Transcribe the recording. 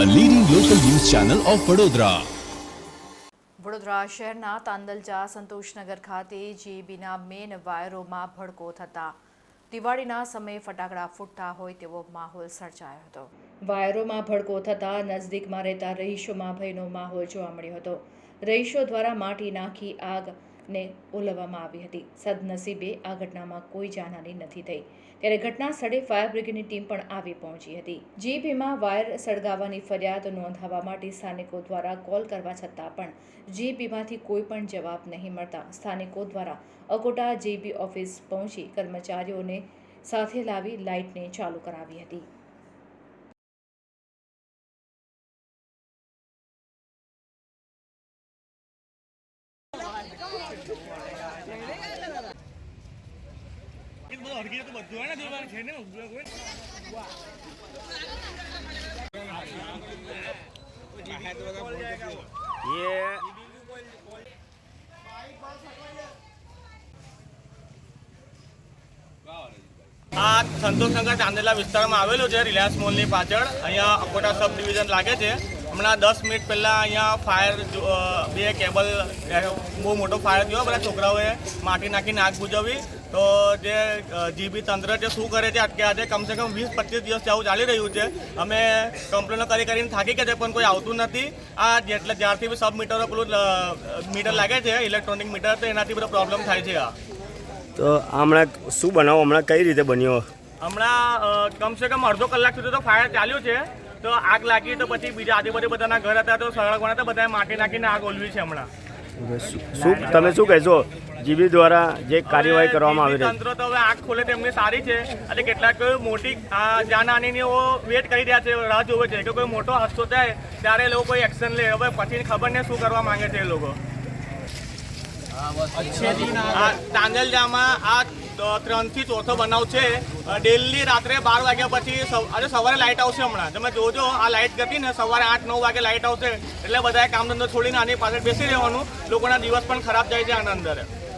Channel of Vadodara Vadodara શહેરના તાંદલજા સંતોષનગર ખાતે જીબીના મેન વાયરોમાં ભડકો થતા. દિવાળીના સમયે ફટાકડા ફૂટતા હોય તેવો માહોલ સર્જાયો હતો. વાયરોમાં ભડકો થતા નજદીકમાં રહેતા રહીશોમાં ભયનો માહોલ જોવા મળ્યો હતો. રહીશો દ્વારા માટી નાખી આગને ઓલવવામાં આવી હતી. સદનસીબે આ ઘટનામાં કોઈ જાનહાની નથી થઈ. ત્યારે ઘટના સ્થળે ફાયર બ્રિગેડની ટીમ પણ આવી પહોંચી હતી. જીબીમાં વાયર સળગાવવાની ફરિયાદ નોંધાવવા માટે સ્થાનિકો દ્વારા કોલ કરવા છતાં પણ જીપીમાંથી કોઈ પણ જવાબ નહીં મળતા. સ્થાનિકો દ્વારા અકોટા જીબી ઓફિસ પહોંચી કર્મચારીઓને સાથે લાવી લાઇટને ચાલુ કરાવી હતી. ये આ સંતોષનગર ચાંદેલા વિસ્તારમાં આવેલું છે, રિલાયન્સ મોલની પાછળ. અહીંયા અકોટા સબ ડિવિઝન લાગે છે. હમણાં દસ મિનિટ પહેલાં અહીંયા ફાયર બે કેબલ બહુ મોટો ફાયર થયો. બધા છોકરાઓએ માટી નાખીને આગ બુજાવી તો જે જીબી તંત્ર છે શું કરે છે અટકે આજે કમસે કમ વીસ પચીસ દિવસ આવું ચાલી રહ્યું છે. અમે કમ્પ્લેનો કરી કરીને થાકી ગયા છે પણ કોઈ આવતું નથી. આ જેટલા જ્યારથી બી સબ મીટરો પેલું મીટર લાગે છે ઇલેક્ટ્રોનિક મીટર તો એનાથી બધો પ્રોબ્લેમ થાય છે આ. તો હમણાં શું બનાવો? હમણાં કઈ રીતે બન્યો? હમણાં કમસે કમ અડધો કલાક સુધી તો ફાયર ચાલ્યું છે. તો આગ લાગી તો પછી બીજા આજુબાજુ બધાના ઘર હતા તો સળગવાના હતા બધાએ માટી નાખીને આગ ઓલવી છે હમણાં. શું તમે શું કહેશો? જીબી દ્વારા જે કાર્યવાહી કરવામાં આવી રહી તંત્ર તો હવે આંખ ખોલે તેમની સારી છે અને કેટલાક મોટી જાનહાનીની વેટ કરી રહ્યા છે રાહ જોવે છે કે કોઈ મોટો હાદસો થાય ત્યારે લોકો કોઈ એક્શન લે. હવે પછી ખબર ને શું કરવા માંગે છે એ લોકો. તાંજલજામાં આ ત્રણથી ચોથો બનાવ છે. ડેલી રાત્રે બાર વાગ્યા પછી આજે સવારે લાઇટ આવશે હમણાં. તમે જોજો, આ લાઇટ ગતી ને સવારે આઠ, નવ વાગે લાઇટ આવશે. એટલે બધાએ કામ ધંધો છોડીને આની પાછળ બેસી રહેવાનું. લોકોના દિવસ પણ ખરાબ જાય છે આના અંદર.